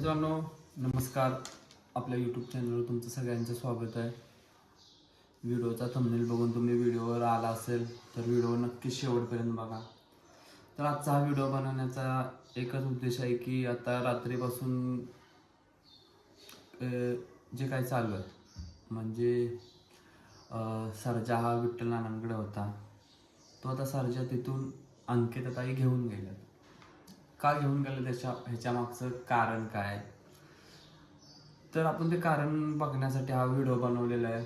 मित्रांनो नमस्कार. आपल्या यूट्यूब चॅनलवर तुमचं सगळ्यांचं स्वागत आहे. व्हिडिओचा थंबनेल बघून तुम्ही व्हिडिओवर आला असेल तर व्हिडिओ नक्की शेवटपर्यंत बघा. तर आजचा हा व्हिडिओ बनवण्याचा एकच उद्देश आहे की आता रात्रीपासून जे काय चालू आहे म्हणजे सरजा सर्जा हा विठ्ठल नानांकडे होता. तो आता सर्जा तिथून अंकितताई घेऊन गेला का घेऊन गेलं त्याच्या ह्याच्या मागचं कारण काय? तर आपण ते कारण बघण्यासाठी हा व्हिडिओ बनवलेला आहे.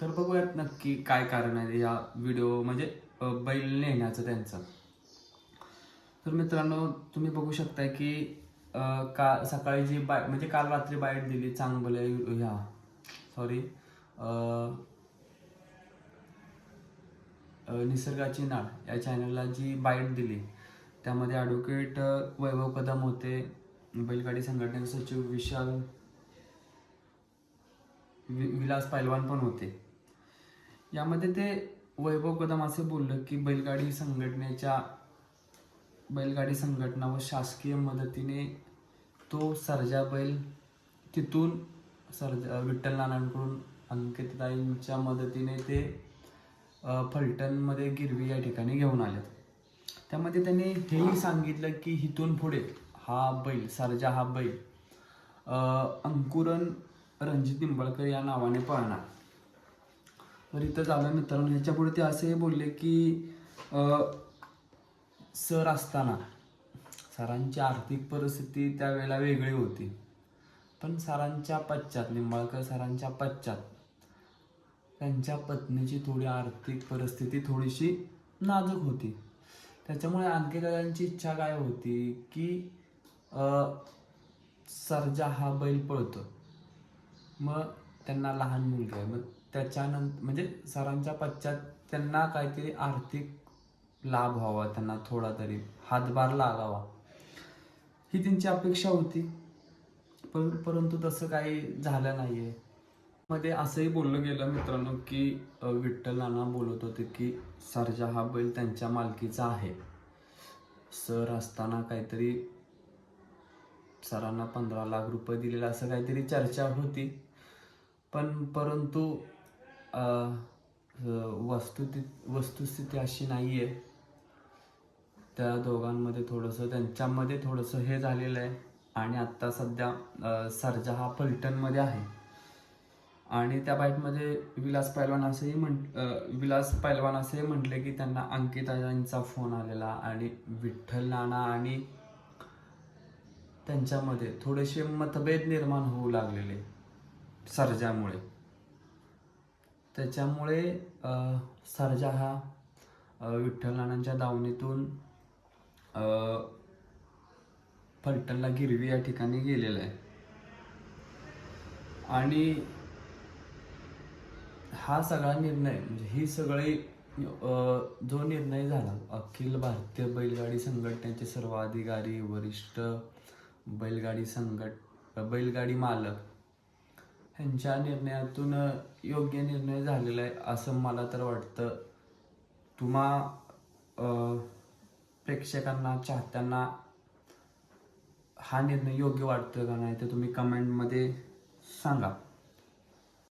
तर बघूयात नक्की काय कारण आहे या व्हिडिओ म्हणजे बैल नेण्याचं त्यांचं. तर मित्रांनो तुम्ही बघू शकताय की का सकाळी जी बाय म्हणजे काल रात्री बाईट दिली चांगले ह्या सॉरी निसर्गाची नाळ या चॅनलला जी बाईट दिली त्यामध्ये ॲडव्होकेट वैभव कदम होते बैलगाडी संघटनेचे सचिव विशाल वि- विलास पैलवान पण होते. यामध्ये ते वैभव कदम असे बोललं की बैलगाडी संघटनेच्या बैलगाडी संघटना व शासकीय मदतीने तो सर्जा बैल तिथून सर्जा विठ्ठल नानांकडून अंकितताईंच्या मदतीने ते फलटणमध्ये गिरवी या ठिकाणी घेऊन आलेत. त्यामध्ये त्यांनी हेही सांगितलं की इथून पुढे हा बैल सरजा हा बैल अंकुरन रणजित निंबाळकर या नावाने पळणार. तर इथं झालं मित्रांनो ह्याच्यापुढे ते असेही बोलले की सर असताना सरांची आर्थिक परिस्थिती त्यावेळेला वेगळी होती. पण सरांच्या पश्चात निंबाळकर सरांच्या पश्चात त्यांच्या पत्नीची थोडी आर्थिक परिस्थिती थोडीशी नाजूक होती. त्याच्यामुळे आणखी दादांची इच्छा काय होती की सरजा हा बैल पळतो. मग त्यांना लहान मुलगा आहे. मग त्याच्यानंतर म्हणजे सरांच्या पश्चात त्यांना काहीतरी आर्थिक लाभ व्हावा त्यांना थोडा तरी हातभार लागावा. ही त्यांची अपेक्षा होती. पर परंतु तसं काही झालं नाही आहे मध्ये असंही बोललं गेलं मित्रांनो की अ, विठ्ठल नाना बोलत होते की सर्जा हा बैल त्यांच्या मालकीचा आहे. सर असताना काहीतरी सरांना पंधरा लाख रुपये दिलेला असं काहीतरी चर्चा होती. पण परंतु वस्तुती वस्तुस्थिती अशी नाही आहे त्या दोघांमध्ये थोडंसं त्यांच्यामध्ये थोडंसं हे झालेलं आहे. आणि आत्ता सध्या सरजा हा फलटणमध्ये आहे. आणि त्या बाईटमध्ये विलास पैलवान असंही म्हण विलास पैलवान असंही म्हटले की त्यांना अंकिता यांचा फोन आलेला आणि विठ्ठल नाना आणि त्यांच्यामध्ये थोडेसे मतभेद निर्माण होऊ लागलेले सर्जामुळे. त्याच्यामुळे सर्जा हा विठ्ठल नानांच्या दावणीतून फलटणला गिरवी या ठिकाणी गेलेला आहे. आणि हा सगळा निर्णय म्हणजे ही सगळी जो निर्णय झाला अखिल भारतीय बैलगाडी संघटनेचे सर्व अधिकारी वरिष्ठ बैलगाडी संघट बैलगाडी मालक ह्यांच्या निर्णयातून योग्य निर्णय झालेला आहे असं मला तर वाटतं. तुम्हा प्रेक्षकांना चाहत्यांना हा निर्णय योग्य वाटतोय का नाही ते तुम्ही कमेंटमध्ये सांगा.